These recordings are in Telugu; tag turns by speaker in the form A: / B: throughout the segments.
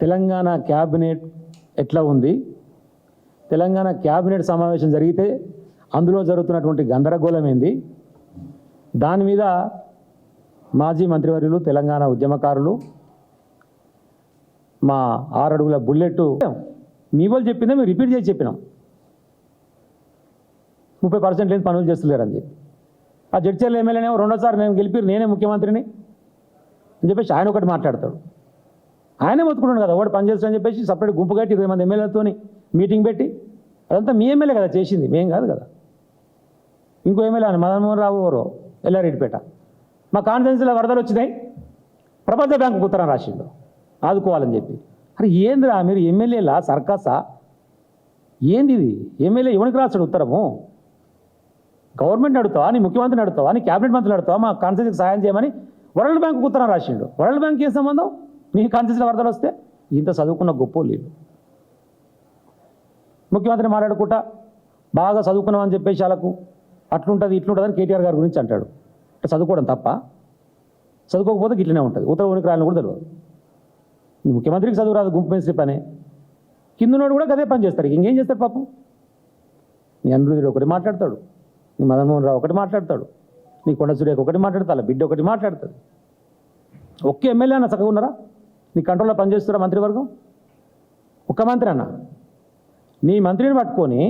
A: తెలంగాణ క్యాబినెట్ ఎట్లా ఉంది? తెలంగాణ క్యాబినెట్ సమావేశం జరిగితే అందులో జరుగుతున్నటువంటి గందరగోళం ఏంది? దాని మీద మాజీ మంత్రివర్యులు తెలంగాణ ఉద్యమకారులు మా ఆరడుగుల బుల్లెట్ మీ వాళ్ళు చెప్పిందే మేము రిపీట్ చేసి చెప్పినాం. ముప్పై పర్సెంట్ లేని పనులు చేస్తలేరని చెప్పి. ఆ జడ్చర్ల ఎమ్మెల్యేనేమో రెండోసారి నేను గెలిపి నేనే ముఖ్యమంత్రిని అని చెప్పేసి ఆయన ఒకటి మాట్లాడతాడు. ఆయనే మొత్తుకున్నాడు కదా ఒకటి పనిచేస్తాడని చెప్పేసి సపరేట్ గుంపు కట్టి ఇరవై మంది ఎమ్మెల్యేలతోని మీటింగ్ పెట్టి అదంతా మీ ఎమ్మెల్యే కదా చేసింది మేం కాదు కదా. ఇంకో ఎమ్మెల్యే అని మదన్మోహన్ రావు గారు ఎల్లారెడ్డిపేట. మా కాన్ఫరెన్స్లో వరదలు వచ్చినాయి ప్రపంచ బ్యాంకు ఉత్తరం రాసిండు ఆదుకోవాలని చెప్పి. అరే ఏందిరా మీరు ఎమ్మెల్యేలా సర్కసా? ఏంది ఇది? ఎమ్మెల్యే ఎవరికి రాస్తాడు ఉత్తరము? గవర్నమెంట్ నడుతావా నీ ముఖ్యమంత్రి నడుతావా నీ క్యాబినెట్ మంత్రులు నడుతావా మా కాన్స్టిట్యూన్సీకి సాయం చేయమని వరల్డ్ బ్యాంకు ఉత్తరం రాసిండు. వరల్డ్ బ్యాంక్ ఏ సంబంధం? మీ కాన్స్టిట్యూన్సీలో వరదలు వస్తే ఇంత చదువుకున్న గొప్ప లేదు ముఖ్యమంత్రి మాట్లాడుకుంటా బాగా చదువుకున్నామని చెప్పేసి వాళ్ళకు అట్లుంటుంది ఇట్లుంటుందని కేటీఆర్ గారి గురించి అంటాడు. అంటే చదువుకోవడం తప్ప చదువుకోకపోతే గిట్లనే ఉంటుంది. ఉత్తర ఉనికి రాయాలని కూడా తెలియదు. ముఖ్యమంత్రికి చదువు రాదు గుంపు మేస్త్రి పనే. కిందనోడు కూడా అదే పని చేస్తాడు ఇంకేం చేస్తాడు పాపం? నీ అనిరుద్ధుడు ఒకటి మాట్లాడతాడు నీ మదన్మోహన్ రావు ఒకటి మాట్లాడతాడు నీ కొండ సూర్యకు ఒకటి మాట్లాడతా బిడ్డ ఒకటి మాట్లాడుతుంది ఒక్క ఎమ్మెల్యే అన్న చక్కగా ఉన్నారా? నీ కంట్రోల్లో పనిచేస్తారా మంత్రివర్గం? ఒక్క మంత్రి అన్న. నీ మంత్రిని పట్టుకొని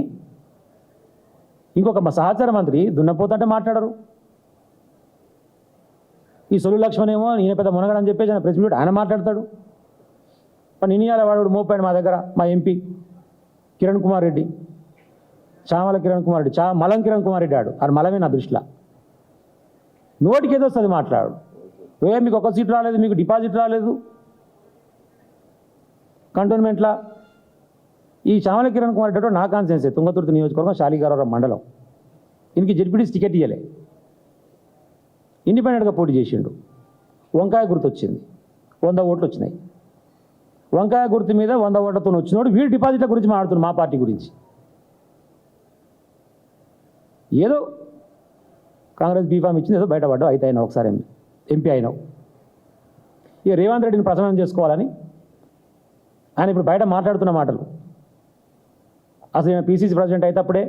A: ఇంకొక మా సహచార మంత్రి దున్నపోతుంటే మాట్లాడరు. ఈ సొలు లక్ష్మణ్ ఏమో ఈయన పెద్ద మునగడని చెప్పేసి ఆయన ప్రెస్ మీట్ ఆయన మాట్లాడతాడు. పని ఇనియాల వాడు మోపాడు మా దగ్గర మా ఎంపీ కిరణ్ కుమార్ రెడ్డి. చామల కిరణ్ కుమార్ రెడ్డి చా మలం కిరణ్ కుమార్ రెడ్డి ఆడు. ఆడు మలమే నా దృష్టిలో. నోటికి ఏదో వస్తుంది మాట్లాడు. ఏ మీకు ఒక సీట్ రాలేదు మీకు డిపాజిట్ రాలేదు. కంటోన్మెంట్లా. ఈ శ్యామల కిరణ్ కుమార్ రెడ్డి నా కాన్సెన్సే తుంగతుర్తి నియోజకవర్గం శాలిగారావు మండలం. ఈయనకి జడ్పీటీసీ టికెట్ ఇవ్వలే ఇండిపెండెంట్గా పోటీ చేసిండు. వంకాయ గుర్తు వచ్చింది వంద ఓట్లు వచ్చినాయి వంకాయ గుర్తు మీద వంద ఓట్లతో వచ్చినోడు వీడి డిపాజిట్ల గురించి మాట్లాడుతున్నాడు మా పార్టీ గురించి. ఏదో కాంగ్రెస్ బీఫామ్ ఇచ్చింది ఏదో బయటపడ్డావు అయితే అయినా ఒకసారి ఎంపీ ఎంపీ అయినావు. ఇక రేవంత్ రెడ్డిని ప్రసన్నం చేసుకోవాలని ఆయన ఇప్పుడు బయట మాట్లాడుతున్న మాటలు. అసలు నేను పీసీసీ ప్రెసిడెంట్ అయితేప్పుడే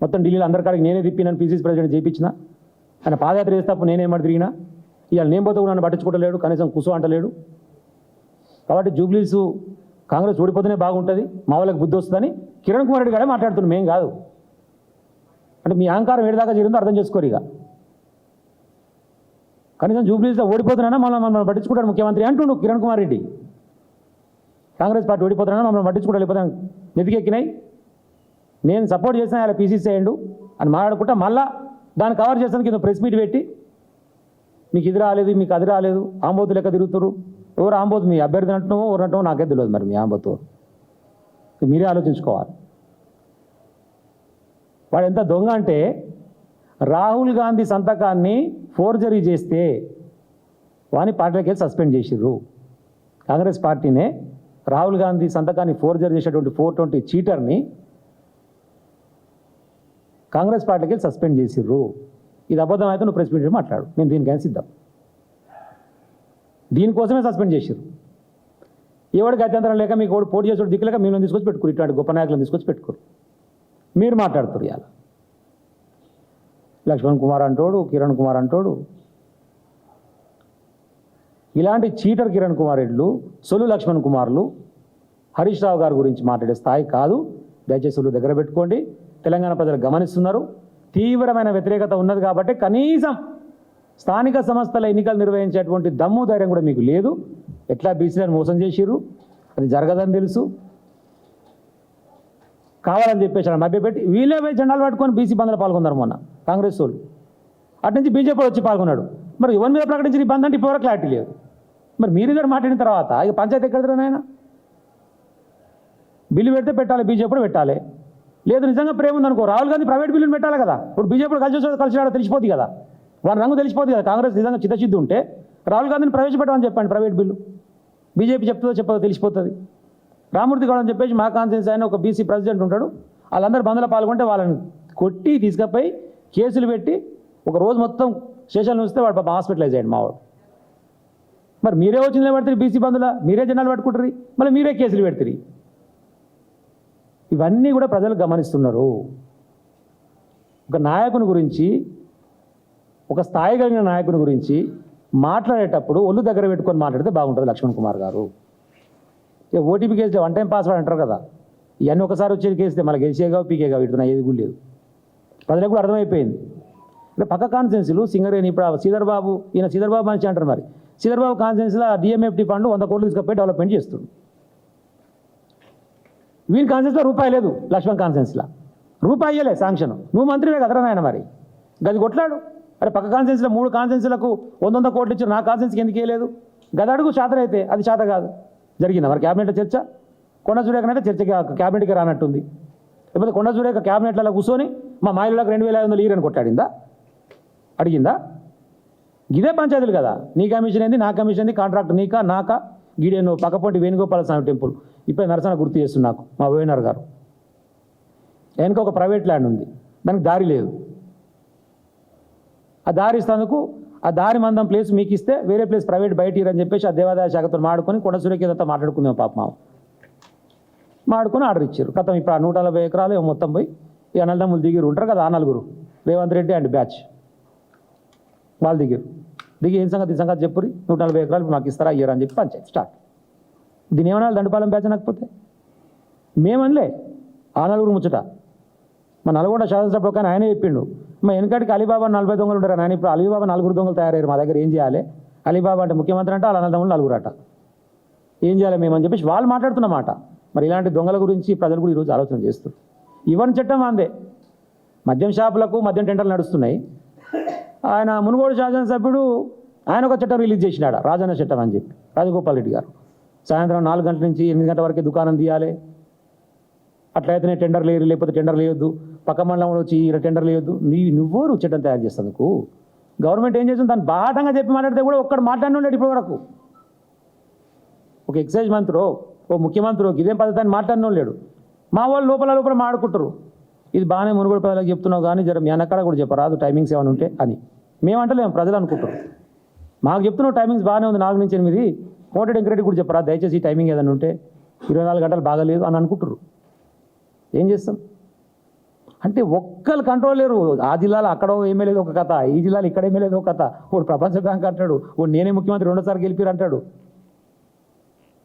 A: మొత్తం ఢిల్లీలో అందరి కాడికి నేనే తిప్పినాను పీసీసీ ప్రెసిడెంట్ చేయించిన ఆయన పాదయాత్ర అప్పుడు నేనేమడి తిరిగినా ఇవాళ నేను పోతే కూడా నన్ను పట్టించుకోవట్లేడు కనీసం కుసు అంటలేడు. కాబట్టి జూబ్లీస్ కాంగ్రెస్ ఓడిపోతేనే బాగుంటుంది మా వాళ్ళకి బుద్ధి వస్తుందని కిరణ్ కుమార్ రెడ్డి గారే మాట్లాడుతున్నాం మేం కాదు. అంటే మీ అహంకారం ఏడిదాకా జరిగిందో అర్థం చేసుకోరు ఇక. కనీసం జూబ్లీస్లో ఓడిపోతున్నా మళ్ళీ మనం పట్టించుకుంటాడు ముఖ్యమంత్రి అంటుండు కిరణ్ కుమార్ రెడ్డి. కాంగ్రెస్ పార్టీ ఓడిపోతున్నాను మమ్మల్ని పట్టించుకోవడం లేకపోతే నెతికెక్కినాయి నేను సపోర్ట్ చేసిన అలా పీసీసీ అయ్యండు అని మాట్లాడుకుంటా మళ్ళా దాన్ని కవర్ చేస్తాను కింద ప్రెస్ మీట్ పెట్టి. మీకు ఇది రాలేదు మీకు అది రాలేదు ఆంబోతు లెక్క తిరుగుతారు ఎవరు ఆంబోతు? మీ అభ్యర్థి అంటున్నావు ఎవరు అంటున్నావు నాకే తెలియదు మరి మీ ఆంబోతు. మీరే ఆలోచించుకోవాలి. వాడు ఎంత దొంగ అంటే రాహుల్ గాంధీ సంతకాన్ని ఫోర్జరీ చేస్తే వాని పార్టీలకి సస్పెండ్ చేసిర్రు. కాంగ్రెస్ పార్టీనే రాహుల్ గాంధీ సంతకాన్ని ఫోర్జర్ చేసేటువంటి ఫోర్ ట్వంటీ చీటర్ని కాంగ్రెస్ పార్టీకి సస్పెండ్ చేసిర్రు. ఇది అబద్ధం అయితే నువ్వు ప్రెస్ మీట్ మాట్లాడు. నేను దీనికైనా సిద్ధం. దీనికోసమే సస్పెండ్ చేసిర్రు. ఎవడికి అత్యంతరం లేక మీకు ఓడి పోటీ చేసే దిక్కులేక మేము తీసుకొచ్చి పెట్టుకోరు ఇటువంటి గొప్ప నాయకులను తీసుకొచ్చి పెట్టుకోరు మీరు మాట్లాడుతారు ఇవాళ. లక్ష్మణ్ కుమార్ అంటోడు కిరణ్ కుమార్ అంటోడు ఇలాంటి చీటర్ కిరణ్ కుమార్ రెడ్లు సొలు లక్ష్మణ్ కుమార్లు హరీష్ రావు గారి గురించి మాట్లాడే స్థాయి కాదు. దయచేసి వాళ్ళు దగ్గర పెట్టుకోండి. తెలంగాణ ప్రజలు గమనిస్తున్నారు. తీవ్రమైన వ్యతిరేకత ఉన్నది కాబట్టి కనీసం స్థానిక సంస్థల ఎన్నికలు నిర్వహించేటువంటి దమ్ము ధైర్యం కూడా మీకు లేదు. ఎట్లా బీసీలను మోసం చేసిర్రు? అది జరగదని తెలుసు. కావాలని చెప్పేసి మభ్యపెట్టి వీళ్ళే జెండాలు పట్టుకొని బీసీ బంద్లో పాల్గొన్నారు మొన్న కాంగ్రెస్ వాళ్ళు. అటు నుంచి బీజేపీ వచ్చి పాల్గొన్నాడు. మరి యువన్ మీద ప్రకటించిన ఈ బంద్ అంటే ఇప్పటివరకు క్లారిటీ లేదు. మరి మీరు ఇద్దరు మాట్లాడిన తర్వాత ఇక పంచాయతీ ఎక్కడ నాయన బిల్లు పెడితే పెట్టాలి బీజేపీ కూడా పెట్టాలి. లేదు నిజంగా ప్రేమ ఉందనుకో రాహుల్ గాంధీ ప్రైవేట్ బిల్లుని పెట్టాలి కదా. ఇప్పుడు బీజేపీ కలిసి కలిసి వచ్చి తెలిసిపోతుంది కదా. వారి రంగు తెలిసిపోతుంది కదా కాంగ్రెస్ నిజంగా చిత్తశుద్ధి ఉంటే రాహుల్ గాంధీని ప్రవేశపెట్టమని చెప్పండి ప్రైవేట్ బిల్లు. బీజేపీ చెప్తుందో చెప్పదో తెలిసిపోతుంది. రామూర్తి గౌడ్ అని చెప్పేసి మా కాన్సెన్స్ ఆయన ఒక బీసీ ప్రెసిడెంట్ ఉంటాడు. వాళ్ళందరూ బంద్లో పాల్గొంటే వాళ్ళని కొట్టి తీసుకపోయి కేసులు పెట్టి ఒక రోజు మొత్తం స్టేషన్లో ఉంచితే వాడు పాప హాస్పిటలైజ్ అయ్యాడు మావాడు. మరి మీరే వచ్చిన నిలబెడతారు బీసీ బంధుల మీరే జనాలు పట్టుకుంటారు. మళ్ళీ మీరే కేసులు పెడతారు. ఇవన్నీ కూడా ప్రజలు గమనిస్తున్నారు. ఒక నాయకుని గురించి ఒక స్థాయి కలిగిన నాయకుని గురించి మాట్లాడేటప్పుడు ఒళ్ళు దగ్గర పెట్టుకొని మాట్లాడితే బాగుంటుంది లక్ష్మణ్ కుమార్ గారు. ఓటీపీ కేసులో వన్ టైం పాస్వర్డ్ అంటారు కదా. ఇవన్నీ ఒకసారి వచ్చేది కేస్తే మళ్ళీ గెలిచేగా పీకేగా వీటితో ఏది కూడా లేదు. ప్రజలకు కూడా అర్థమైపోయింది. అంటే పక్క కాన్సెన్సీలు సింగరేణి ఇప్పుడు ఆ శ్రీధర్ బాబు ఈయన శ్రీధర్ బాబు మనిషి అంటారు మరి. శ్రీధర్ బాబు కాన్సెన్సీలో డిఎంఎఫ్టీ ఫండ్ వంద కోట్లు తీసుకుపోయి డెవలప్మెంట్ చేస్తుంది. వీని కాన్సెన్స్లో రూపాయి లేదు లక్ష్మణ్ కాన్సెన్స్లో రూపాయి ఇయ్యలే శాంక్షన్. నువ్వు మంత్రివే కదరా నాయన మరి? గది కొట్లాడు. అరే పక్క కాన్సెన్స్లో మూడు కాన్సెన్స్లకు వంద వంద కోట్లు ఇచ్చారు. నా కాన్సెన్స్కి ఎందుకు ఇవ్వలేదు గది అడుగు శాతం అయితే అది శాత కాదు. జరిగింది మరి క్యాబినెట్లో చర్చ? కొండ సూర్యకనైతే చర్చకి క్యాబినెట్కి రానట్టుంది. లేకపోతే కొండ చూడక క్యాబినెట్లలో కూర్చొని మా మాయలకు రెండు వేల ఐదు వందలు ఈరని కొట్టాడిందా అడిగిందా? ఇదే పంచాయతీలు కదా. నీ కమిషన్ ఏంది నా కమిషన్ ఏంది కాంట్రాక్ట్ నీకా నాకా? గీడేను పక్కపొంటి వేణుగోపాల స్వామి టెంపుల్. ఇప్పుడు నరసన గుర్తు చేస్తుంది నాకు మా వేణర్ గారు. వెనక ఒక ప్రైవేట్ ల్యాండ్ ఉంది దానికి దారి లేదు. ఆ దారి ఇస్తేందుకు ఆ దారి మందం ప్లేస్ మీకు ఇస్తే వేరే ప్లేస్ ప్రైవేట్ బయట ఇరని చెప్పేసి ఆ దేవాదాయ శాఖతో మాడుకొని కొండ సూర్యకేదంతా మాట్లాడుకుందాం పాప మామ మాడుకొని ఆర్డర్ ఇచ్చారు. కథం ఇప్పుడు ఆ నూట నలభై ఎకరాలు మొత్తం పోయి ఈ అన్నదమ్ములు దిగిరు ఉంటారు కదా ఆ నలుగురు. Revanth Reddy and batch. వాళ్ళు దిగారు దిగి ఏం సంగతి? ఈ సంగతి చెప్పురి. నూట నలభై ఎకరాలు మాకు ఇస్తారా అయ్యారా అని చెప్పి పంచాయతీ స్టార్ట్. దీని ఏమన్నా దండపాలెం బ్యాచ్ అనకపోతే? మేమనలే. ఆ నలుగురు ముచ్చట. మా నల్గొండ శాసనసభలో కానీ ఆయనే చెప్పిండు. మా వెనకటికి అలీబాబా నలభై దొంగలు ఉంటారు నాయన ఇప్పుడు అలీబాబా నలుగురు దొంగలు తయారయ్యారు మా దగ్గర. ఏం చేయాలి? అలీబాబా అంటే ముఖ్యమంత్రి అంటే వాళ్ళ దొంగలు నలుగురు అట ఏం చేయాలి మేము అని చెప్పేసి వాళ్ళు మాట్లాడుతున్నమాట మరి ఇలాంటి దొంగల గురించి ప్రజలు కూడా ఈరోజు ఆలోచన చేస్తారు ఇవన్నీ చట్టం అందే. మద్యం షాపులకు మద్యం టెంటర్లు నడుస్తున్నాయి. ఆయన మునుగోడు శాసనసభ్యుడు ఆయన ఒక చట్టం రిలీజ్ చేసినాడు? రాజన్న చట్టం అని చెప్పి. రాజగోపాల్ రెడ్డి గారు. సాయంత్రం నాలుగు గంటల నుంచి ఎనిమిది గంటల వరకు దుకాణం తీయాలి. అట్లయితేనే టెండర్ లేరు లేకపోతే టెండర్ లేవద్దు పక్క మండలంలో వచ్చి ఈడ టెండర్ లేయొద్దు. నీ నువ్వు చట్టం తయారు చేస్తందుకు? గవర్నమెంట్ ఏం చేస్తుంది? దాన్ని బాటంగా చెప్పి మాట్లాడితే కూడా ఒక్కడు మాట్లాడిన ఇప్పటి వరకు. ఒక ఎక్సైజ్ మంత్రో ఓ ముఖ్యమంత్రి ఇదేం పద్ధతి అని మాట్లాడినోళ్ళు లేడు. మా వాళ్ళు లోపల లోపల మాడుకుంటారు. ఇది బాగానే మునుగోడు ప్రజలకు చెప్తున్నావు కానీ జర మీ అన్నక్కడ కూడా చెప్పరాదు టైమింగ్స్ ఏమైనా ఉంటే అని. మేమంటలేము ప్రజలు అనుకుంటారు. మాకు చెప్తున్నావు టైమింగ్స్ బాగానే ఉంది నాలుగు నుంచి ఎనిమిది. కోటెడ్ ఎంకరెడ్డి కూడా చెప్పరా దయచేసి టైమింగ్ ఏదైనా ఉంటే ఇరవై నాలుగు గంటలు బాగాలేదు అని అనుకుంటారు. ఏం చేస్తాం? అంటే ఒక్కరు కంట్రోల్ లేరు. ఆ జిల్లాలో అక్కడ ఏమీ లేదు ఒక కథ ఈ జిల్లాలో ఇక్కడ ఏమీ లేదు ఒక కథ. వాడు ప్రపంచ బ్యాంక్ అంటాడు వాడు నేనే ముఖ్యమంత్రి రెండోసారి గెలిపారు అంటాడు.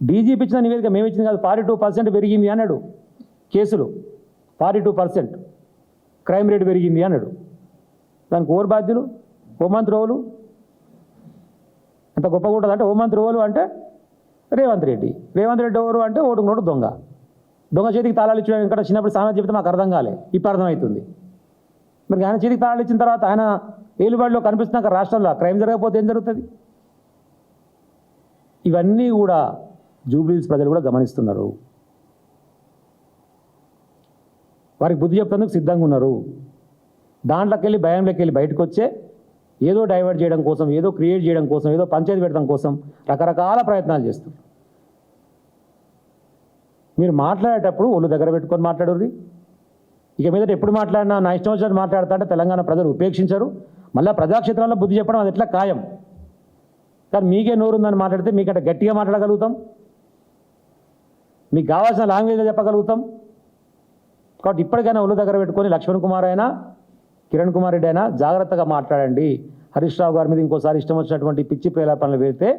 A: డీజీపీ ఇచ్చిన నివేదిక మేము ఇచ్చింది కాదు ఫార్టీ టూ పర్సెంట్ పెరిగింది అన్నాడు కేసులు. Forty two percent crime rate పెరిగింది అన్నాడు. దానికి ఓవర్ బాధ్యులు? హోంమంత్రి ఓలు అంత గొప్ప ఉంటుంది అంటే హోంమంత్రి ఓలు అంటే రేవంత్ రెడ్డి. రేవంత్ రెడ్డి ఎవరు అంటే ఓటుకు నోటు దొంగ. దొంగ చేతికి తాళాలు ఇచ్చిన ఇక్కడ చిన్నప్పుడు సామెత చెప్తే మాకు అర్థం కాలే. ఇప్పుడు అర్థమవుతుంది. మరి ఆయన చేతికి తాళాలు ఇచ్చిన తర్వాత ఆయన ఏలుబడిలో కనిపిస్తున్నాక రాష్ట్రంలో క్రైమ్ జరగకపోతే ఏం జరుగుతుంది? ఇవన్నీ కూడా జూబ్లీస్ ప్రజలు కూడా గమనిస్తున్నారు. వారికి బుద్ధి చెప్పేందుకు సిద్ధంగా ఉన్నారు. దాంట్లోకి వెళ్ళి భయంలోకి వెళ్ళి బయటకు వచ్చే ఏదో డైవర్ట్ చేయడం కోసం ఏదో క్రియేట్ చేయడం కోసం ఏదో పంచాయతీ పెట్టడం కోసం రకరకాల ప్రయత్నాలు చేస్తారు మీరు మాట్లాడేటప్పుడు ఒళ్ళు దగ్గర పెట్టుకొని మాట్లాడుర్రి ఇక మీద ఎప్పుడు మాట్లాడినా నా ఇష్టం వచ్చినట్టు మాట్లాడతా అంటే తెలంగాణ ప్రజలు ఉపేక్షించరు. మళ్ళీ ప్రజాక్షేత్రాల్లో బుద్ధి చెప్పడం అది ఎట్లా ఖాయం? కానీ మీకే నోరుందని మాట్లాడితే మీకంటే గట్టిగా మాట్లాడగలుగుతాం. మీకు కావాల్సిన లాంగ్వేజ్లో చెప్పగలుగుతాం. కాబట్టి ఇప్పటికైనా ఒళ్ళు దగ్గర పెట్టుకొని లక్ష్మణ్ కుమార్ అయినా కిరణ్ కుమార్ రెడ్డి అయినా జాగ్రత్తగా మాట్లాడండి. హరీష్ రావు గారి మీద ఇంకోసారి ఇష్టం వచ్చినటువంటి పిచ్చి ప్రేలాపనలు పెడితే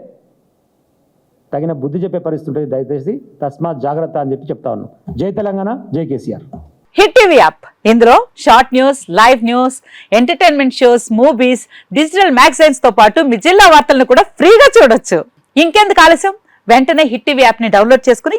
A: తగిన బుద్ధి చెప్పే పరిస్థితి ఉంటుంది. దయచేసి తస్మాత్ జాగ్రత్త అని చెప్పి చెప్తా ఉన్నాను జై తెలంగాణ జై కేసీఆర్.
B: Hit TV app. ఇందులో short news live news entertainment shows movies digital మ్యాగజైన్స్తో పాటు మీ జిల్లా వార్తలను కూడా ఫ్రీగా చూడొచ్చు. ఇంకెందుకు ఆలస్యం? వెంటనే హిట్ టీవీ యాప్ని డౌన్లోడ్ చేసుకుని